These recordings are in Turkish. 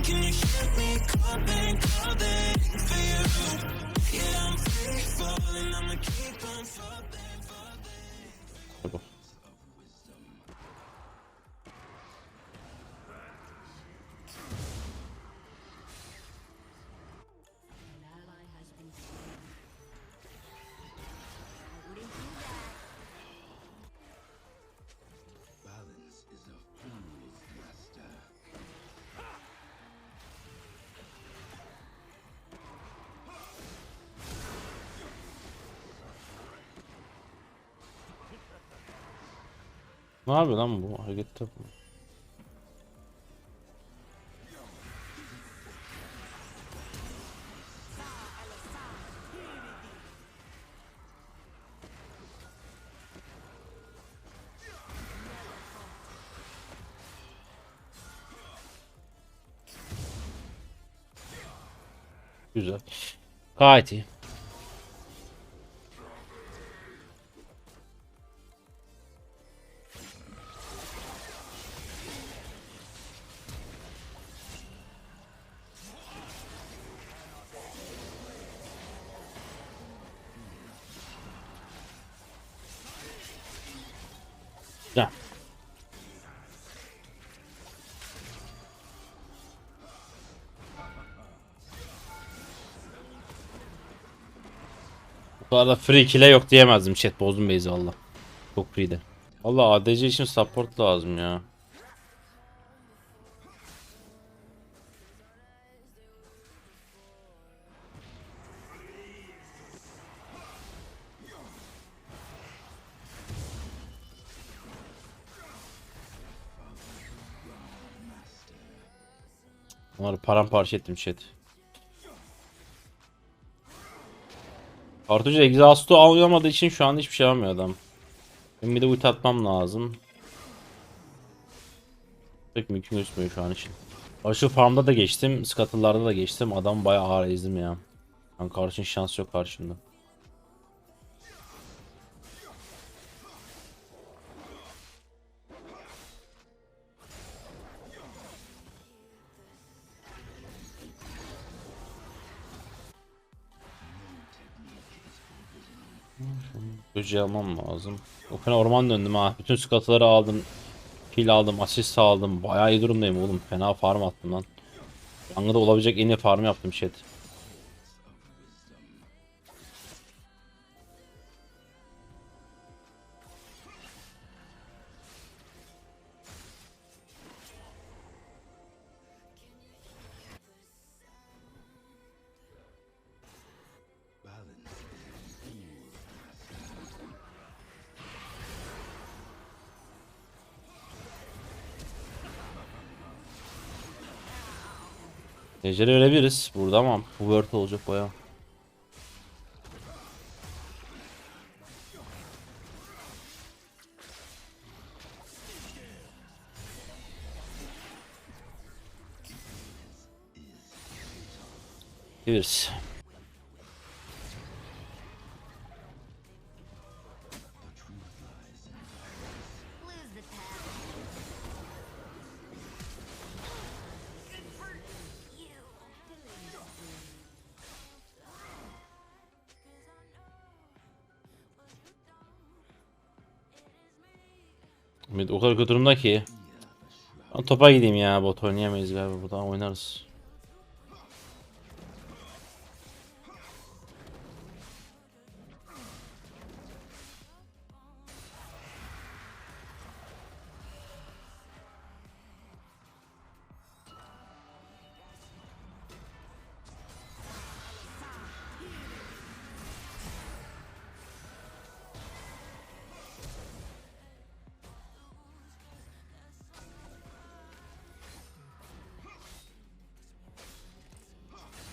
can you hear me calling, calling for you? Yeah, I'm free falling, and I'ma keep on falling, falling. Ne yapıyor lan bu harekette? bu? Güzel. Gayet iyi. Güzel. Bu arada free kill'e yok diyemezdim chat bozdum base'i valla. Çok free'de. Valla ADC için support lazım ya. Onları paramparça ettim chat. Kartucu exhaust'u alamadığı için şu anda hiçbir şey yapamıyor adam. Benim bir de ulti atmam lazım. Pek mümkün gözükmüyor şu an için. Aşı farmda da geçtim. Scuttle'larda da geçtim. Adam bayağı ağır ezdim ya. Ben karşın şans yok karşımda. Böceği almam lazım. O kadar orman döndüm ha. Bütün skatıları aldım. Kill aldım, asist aldım. Bayağı iyi durumdayım oğlum. Fena farm attım lan. Yangıda olabilecek en iyi farm yaptım chat. Ejder'i ölebiliriz burada ama bu word olacak bayağı. Biliriz. Mid o kadar kötü durumda ki. Ben topa gideyim ya bot oynayamayız galiba buradan oynarız.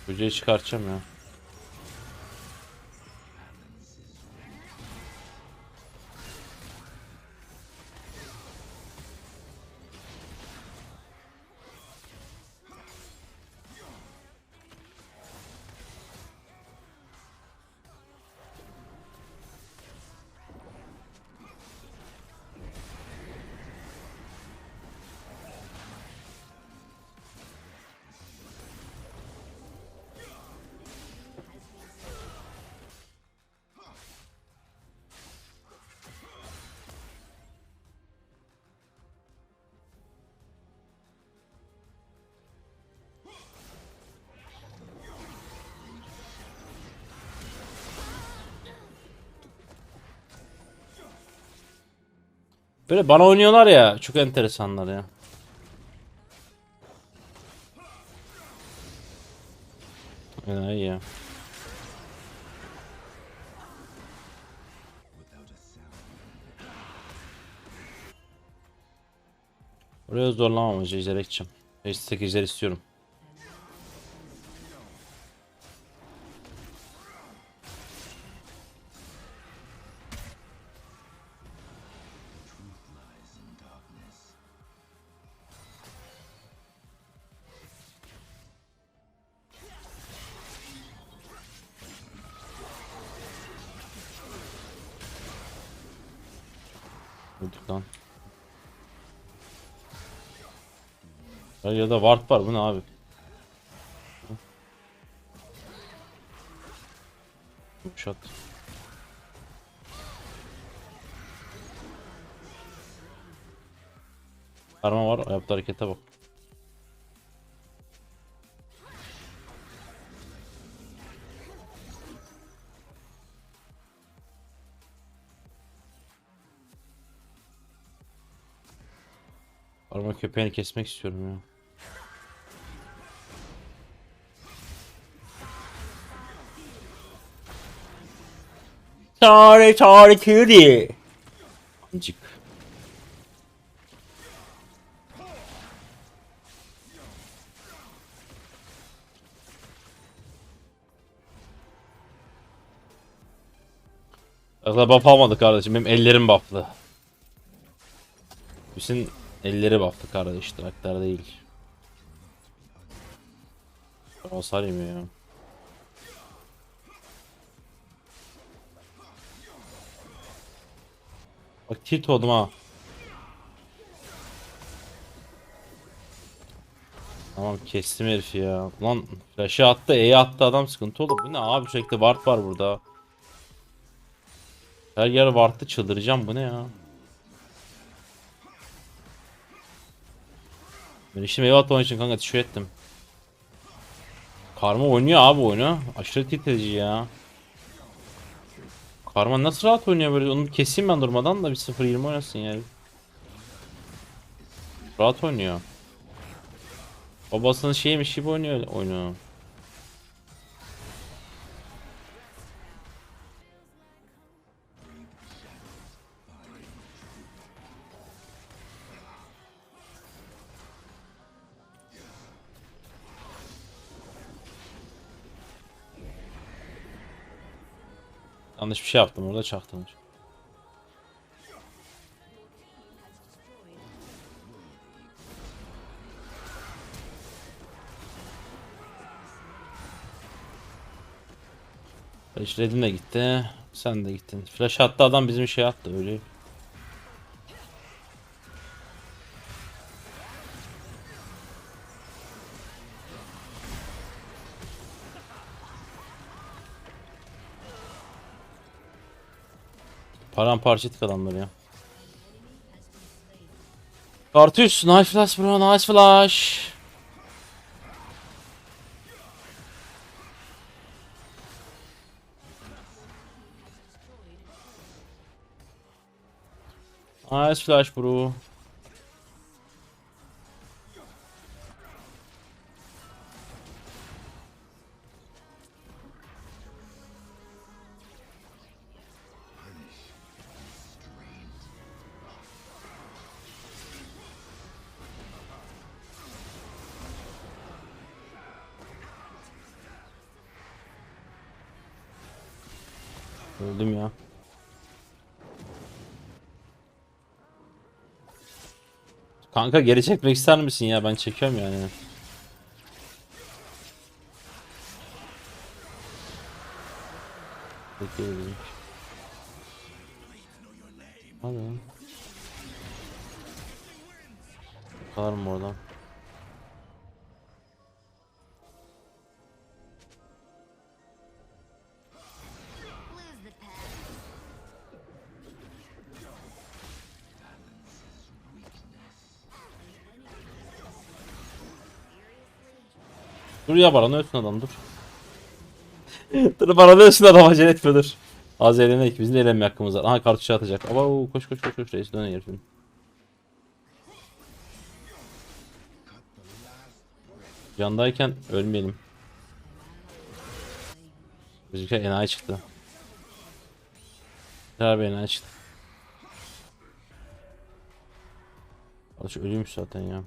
Böceği çıkartacağım ya. Böyle bana oynuyorlar ya. Çok enteresanlar ya. İyi ya. Oraya zorlamam hocam ekeceğim. 8 ejder istiyorum. Vurduk lan. Ya, ya da ward var bu ne abi? Shot. Karma var. Yaptığı harekete bak. Karma köpeğini kesmek istiyorum ya. Sorry, sorry, cutie. Amcık. Aslında buff almadı kardeşim. Benim ellerim bufflı. Bütün elleri bufflı kardeş. Traktör değil. Hasar yemiyor. Bak tilt oldum ha. Tamam kestim herifi ya. Lan flash'ı attı, E'yi attı adam sıkıntı olur. Bu ne abi sürekli ward var burada. Her yer ward'lı çıldıracağım bu ne ya. Ben işte meyve atmak için kanka teşekkür ettim. Karma oynuyor abi oyunu. Aşırı tilt edici ya. Karma nasıl rahat oynuyor böyle? Onu keseyim ben durmadan da bir 0-20 oynasın yani. Rahat oynuyor. Babasının şeymiş gibi oynuyor oyunu. Şey yaptım orada çaktım. Flash Red'in de gitti. Sen de gittin. Flash attı adam bizim şey attı öyle. Paramparça ettik adamları ya. Kartuş, nice flash bro, nice flash. Nice flash bro. Öldüm ya. Kanka geri çekmek ister misin ya? Ben çekiyorum yani. Bekleyelim. Hadi mı oradan? Dur ya Baran ölsün adam dur. dur Baran ölsün adam acele etme dur. Az eğlenmek bizim de eğlenme hakkımız var. Aha kartuşa şey atacak. Ama koş koş koş koş reis dön herifin. Candayken ölmeyelim. Bizimki enayi çıktı. Harbi enayi çıktı. Alış ölüymüş zaten ya.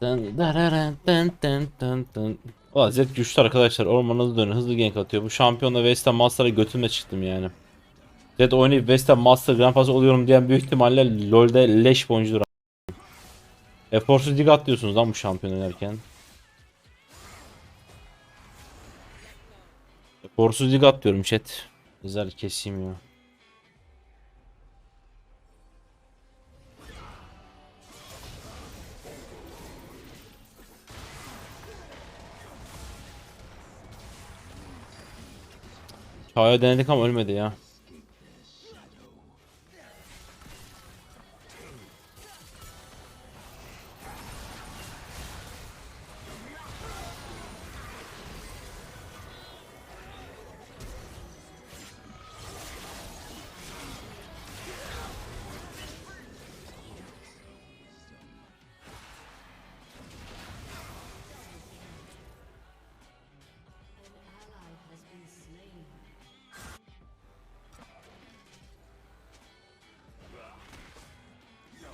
Dın dararan güçlü arkadaşlar. Orman hızlı dönüyor. Hızlı gank atıyor. Bu şampiyonla West Ham Master'a götümle çıktım yani. Zed oynayıp West Ham Master Grand Pass oluyorum diyen büyük ihtimalle LoL'de leş bir oyuncudur. Eforsuz lig atlıyorsunuz lan bu şampiyon oynarken. Eforsuz lig atlıyorum chat. Güzel keseyim ya. Çağ'a denedik ama ölmedi ya.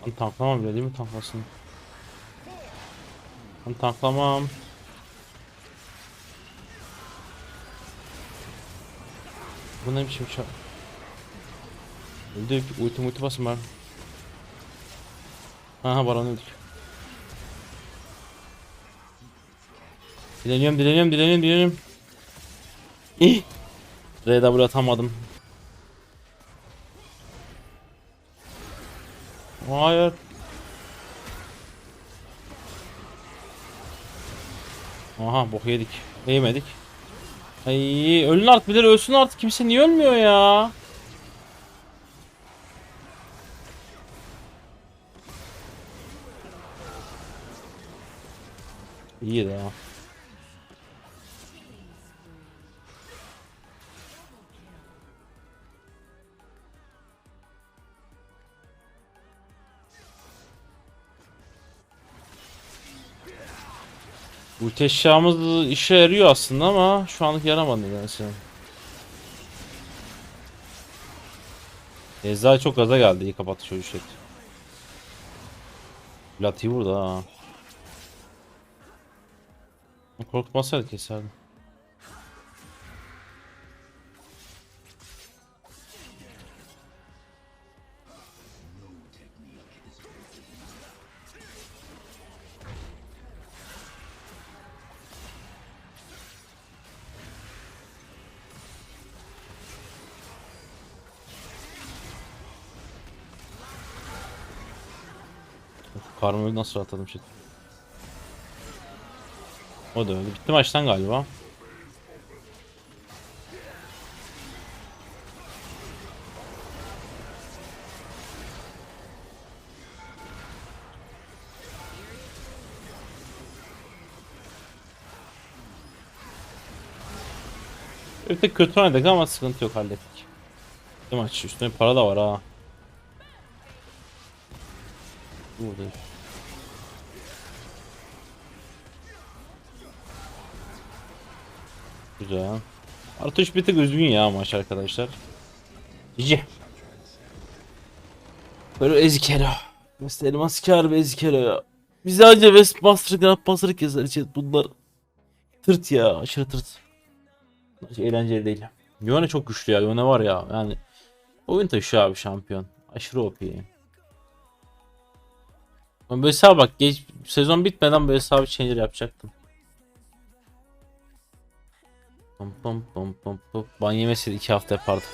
Ben tanklamam bile değil mi tanklasın? Ben tanklamam. Bu ne biçim çar? Öldük. Ulti multi basın var. Aha baran öldük. Dileniyorum dileniyorum dileniyorum dileniyorum. İh. RW atamadım. Hayır. Aha bok yedik. Yemedik. Ay ölün artık bir de ölsün artık kimse niye ölmüyor ya? İyi de ya. Ulti eşyamız işe yarıyor aslında ama şu anlık yaramadı nedense. Ezra çok gaza geldi. İyi kapattı şu işet. Lati burada ha. Korkmasaydı keserdim. Karma'yı nasıl atladım shit. O da öyle. Bitti maçtan galiba. Bir tek kötü oynadık ama sıkıntı yok hallettik. Bir maç üstüne para da var ha. Burada. Güzel. Artış bir tık üzgün ya maç arkadaşlar. Cici. Böyle ezikero. West Elmaskar ve ezikero ya. Biz anca Westmaster Grandmaster'ı keser için bunlar. Tırt ya aşırı tırt. Hiç eğlenceli değil. Yone çok güçlü ya. Yone var ya yani. Oyun taşıyor abi şampiyon. Aşırı OP. Böyle hesaba bak geç, sezon bitmeden böyle hesabı changer yapacaktım. Pom pom pom pom pom. Ban yemeseydi 2 hafta yapardık.